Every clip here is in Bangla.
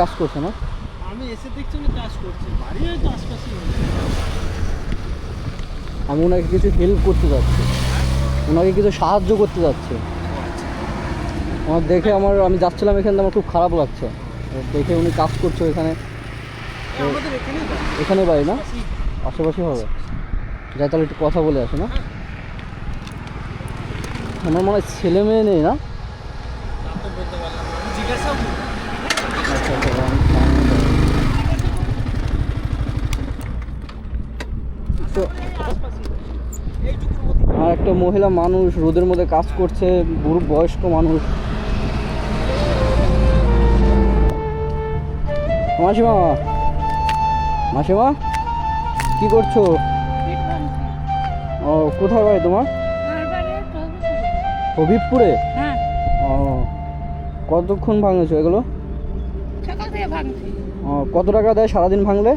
কাজ করছে না? আমি এসে দেখছি উনি কাজ করছে। বাড়ি হয়তো আশপাশেই হবে। আমি ওনাকে কিছু হেল্প করতে যাচ্ছি। ওনাকে কিছু সাহায্য করতে যাচ্ছি। আমার দেখে আমার আমি যাচ্ছিলাম এখানে আমার খুব খারাপ লাগছে। দেখে উনি কাজ করছে এখানে। এখানে বাড়ি না? আশেপাশে হবে। যাই তাহলে একটু কথা বলে আসে না? আমার মনে হয় ছেলে মেয়ে নেই না? তা তো আর একটা মহিলা মানুষ রোদের মধ্যে কাজ করছে বুড়ো বয়স্ক মানুষ। মাসিমা মাসিমা কি করছ? ও কোথায় বাড়ি তোমার? হবিবপুরে? হ্যাঁ। ও কতক্ষণ ভাঙেছো এগুলো? থেকে ভাঙছি। ও কত টাকা দেয় সারাদিন ভাঙলে?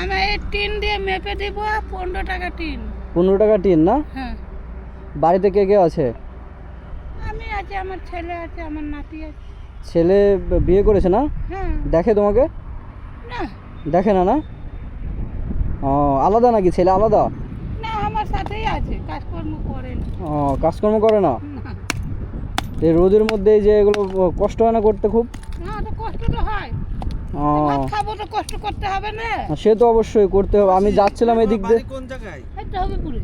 আমি এই টিন দিয়ে মেপে দিব পনেরো টাকা টিন। পনেরো টাকা টিন না? হ্যাঁ। বাড়িতে কে কে আছে? আমি আছি আমার ছেলে আছে আমার নাতি আছে। ছেলে বিয়ে করেছে না? হ্যাঁ। দেখে তোমাকে? না। দেখে না না? ও আলাদা নাকি? ছেলে আলাদা? না আমার সাথেই আছে কাজকর্ম করে না। ও কাজকর্ম করে না? না। এই রোদের মধ্যে যে এগুলো কষ্ট হয় না করতে খুব? না তো কষ্ট তো হয়। ও। খাব তো কষ্ট করতে হবে না। সে তো অবশ্যই করতে হবে। আমি যাচ্ছিলাম এদিক দিয়ে। কোন জায়গায়? এটা হবে পুরে।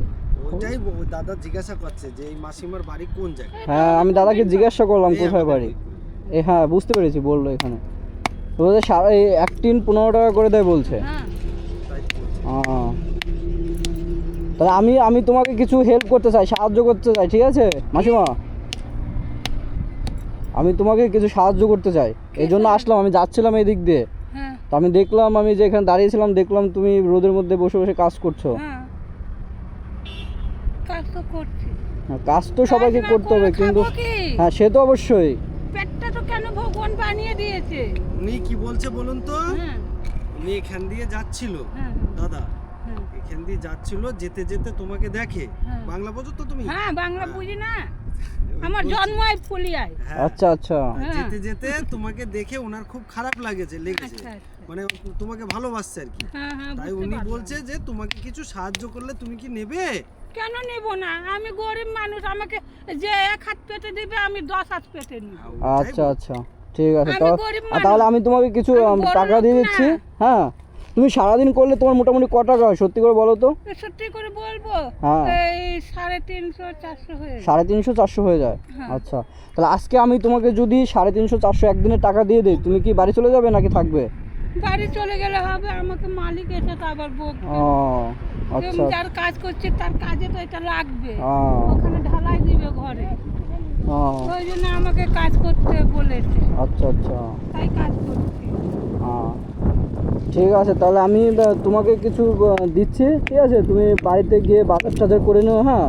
ওইটাই দাদা জিজ্ঞাসা করছে যে এই মাসিমার বাড়ি কোন জায়গায়? হ্যাঁ আমি দাদাকে জিজ্ঞাসা করলাম কোথায় বাড়ি। এ হ্যাঁ বুঝতে পেরেছি বলল এখানে। তো সারা এই এক টিন পনেরো টাকা করে দেয় বলছে। হ্যাঁ। বলছি। তাহলে আমি আমি তোমাকে কিছু হেল্প করতে চাই সাহায্য করতে চাই ঠিক আছে মাসিমা? আমি তোমাকে কিছু সাহায্য করতে চাই। এই জন্য আসলাম আমি যাচ্ছিলাম এই দিক দিয়ে। হ্যাঁ। তো আমি দেখলাম আমি যে এখানে দাঁড়িয়েছিলাম দেখলাম তুমি রোদের মধ্যে বসে বসে কাজ করছ। হ্যাঁ। কাজ তো করছি। হ্যাঁ, কাজ তো সবাইকে করতে হবে কিন্তু হ্যাঁ সে তো অবশ্যই। পেটটা তো কেন ভগবান বানিয়ে দিয়েছে? উনি কি বলছে বলুন তো? হ্যাঁ। উনি এখান দিয়ে যাচ্ছিল। দাদা হ্যাঁ। এখান দিয়ে যাচ্ছিল যেতে যেতে তোমাকে দেখে। হ্যাঁ। বাংলা বোঝো তো তুমি? হ্যাঁ বাংলা বুঝি না। আমার জন্মই ফুলিয়ায়। হ্যাঁ। আচ্ছা আচ্ছা। হ্যাঁ। যেতে যেতে তোমাকে দেখে ওনার খুব খারাপ লাগেছে লেগেছে। আচ্ছা আচ্ছা। মানে তোমাকে ভালোবাসছে আর কি। হ্যাঁ হ্যাঁ তাই উনি বলছে যে তোমাকে কিছু সাহায্য করলে তুমি কি নেবে? কেন নিব না? আমি গরিব মানুষ আমাকে যে এক হাত পেতে দিবে আমি দশ হাত পেতে নিব। আচ্ছা আচ্ছা ঠিক আছে আমি তাহলে আমি তোমাকে কিছু টাকা দিয়ে দিচ্ছি হ্যাঁ। তুমি সারাদিন করলে তোমার মোটামুটি ক টাকা হয় সত্যি করে বলো তো। সত্যি করে বলব? হ্যাঁ। এই সাড়ে তিনশো চারশো হয়ে। সাড়ে তিনশো চারশো হয়ে যায়? হ্যাঁ। আচ্ছা। তাহলে আজকে আমি তোমাকে যদি সাড়ে তিনশো চারশো একদিনের টাকা দিয়ে দিই তুমি কি বাড়ি চলে যাবে নাকি থাকবে? বাড়ি চলে গেলে হবে আমাকে মালিক এসে তো আবার বকবে। ও আচ্ছা। যার কাজ করছে তার কাজে তো এটা লাগবে। ওখানে ঢালাই দিবে ঘরে। ওই জন্য আমাকে কাজ করতে বলেছে। আচ্ছা আচ্ছা। তাই কাজ করছি। ঠিক আছে তাহলে আমি তোমাকে কিছু দিচ্ছি ঠিক আছে? তুমি বাড়িতে গিয়ে বাজার টাজার করে নিও হ্যাঁ?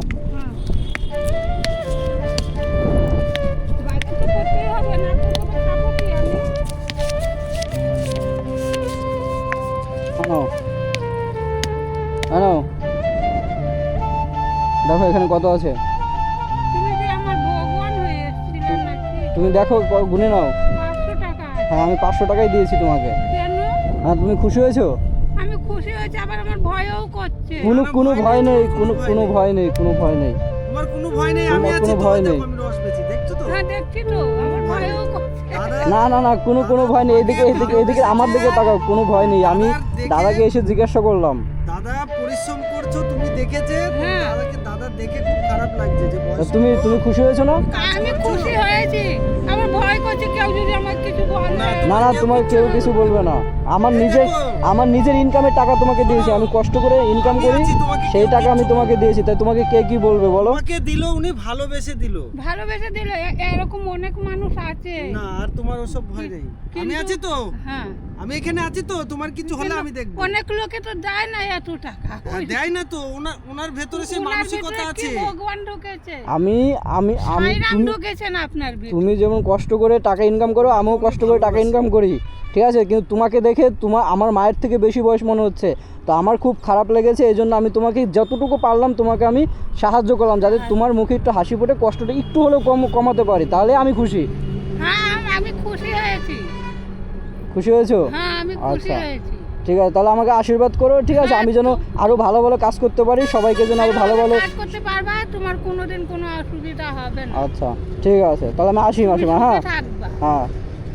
আনো। দেখো এখানে কত আছে। তুমি দেখো গুনে নাও। হ্যাঁ আমি পাঁচশো টাকাই দিয়েছি তোমাকে। হ্যাঁ তুমি খুশি হয়েছো? আমি খুশি হয়েছি আবার আমার ভয়ও করছে। কোনো কোনো ভয় নেই, কোনো কোনো ভয় নেই। কোনো ভয় নেই। আমার কোনো ভয় নেই আমি আছি কোনো তো ভয় নেই। আমি রস পেয়েছি দেখছ তো? হ্যাঁ দেখছি তো আমার ভয়ও করছে। না না না কোনো কোনো ভয় নেই এদিকে এদিকে এদিকে আমার দিকে তাকাও কোনো ভয় নেই। আমি দাদাকে এসে জিজ্ঞাসা করলাম। দাদা পরিশ্রম করছ তুমি দেখেছে? হ্যাঁ। দাদাকে দাদা দেখে খুব খারাপ লাগছে যে তুমি তুমি খুশি হয়েছো না? আমি খুশি হয়েছি। আমার ভয় করছে কেউ যদি আমার কিছু বলে। না, না না তোমার কেউ কিছু বলবে না। আমার নিজের আমার নিজের ইনকামের টাকা তোমাকে দিয়েছি। আমি কষ্ট করে ইনকাম করি। তোমাকে সেই টাকা আমি তোমাকে দিয়েছি তাই তোমাকে কে কি বলবে বলো? তোমাকে দিল উনি ভালোবেসে দিল। ভালোবেসে দিল এরকম অনেক মানুষ আছে। না আর তোমার ওসব ভয় নেই। আমি আছি তো? হ্যাঁ। আমি এখানে আছি তো? তোমার কিছু হলে আমি দেখব। অনেক লোকে তো দেয় না এত টাকা। হ্যাঁ, দেয় না তো। ওনার ওনার ভেতরে সে ওনার মানসিকতা আছে। ভগবান ঢুকেছে? আমি আমি আমি ঢুকেছেন আপনার তুমি যেমন কষ্ট করে টাকা ইনকাম করো আমিও কষ্ট করে টাকা ইনকাম করি। ঠিক আছে? কিন্তু তোমাকে দেখে তোমার আমার মায়ের থেকে বেশি বয়স মনে হচ্ছে। তো আমার খুব খারাপ লেগেছে এই জন্য আমি তোমাকে যতটুকু পারলাম তোমাকে আমি সাহায্য করলাম যাতে তোমার মুখে একটু হাসি ফুটে কষ্টটা একটু হলেও কম কমাতে পারি তাহলে আমি খুশি। হ্যাঁ আমি খুশি হয়েছি। খুশি হয়েছো? হ্যাঁ আমি খুশি আচ্ছা। হয়েছি। ঠিক আছে তাহলে আমাকে আশীর্বাদ করো ঠিক আছে আমি যেন আরও ভালো ভালো কাজ করতে পারি সবাইকে যেন আরও ভালো ভালো কাজ করতে পারবা তোমার কোনোদিন কোনো অসুবিধা হবে না। আচ্ছা ঠিক আছে তাহলে আমি আসি মাসিমা হ্যাঁ। হ্যাঁ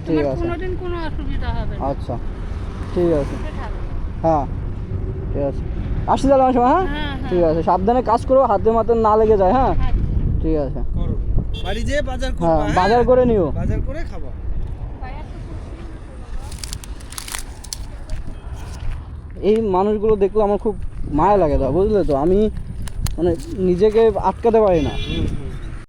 ঠিক আছে। কোনোদিন কোনো অসুবিধা হবে না। আচ্ছা ঠিক আছে। হ্যাঁ। ঠিক আছে। আসি তাহলে মাসিমা হ্যাঁ? হ্যাঁ হ্যাঁ। ঠিক আছে সাবধানে কাজ করো হাতে মাতে না লেগে যায় হ্যাঁ? আচ্ছা। ঠিক আছে। বাড়ি যেয়ে বাজার করবা হ্যাঁ? বাজার করে নিও। বাজার করে খাবা। এই মানুষগুলো দেখলে আমার খুব মায়া লাগে দা বুঝলে তো? আমি মানে নিজেকে আটকাতে পারি না। হুম, হুম।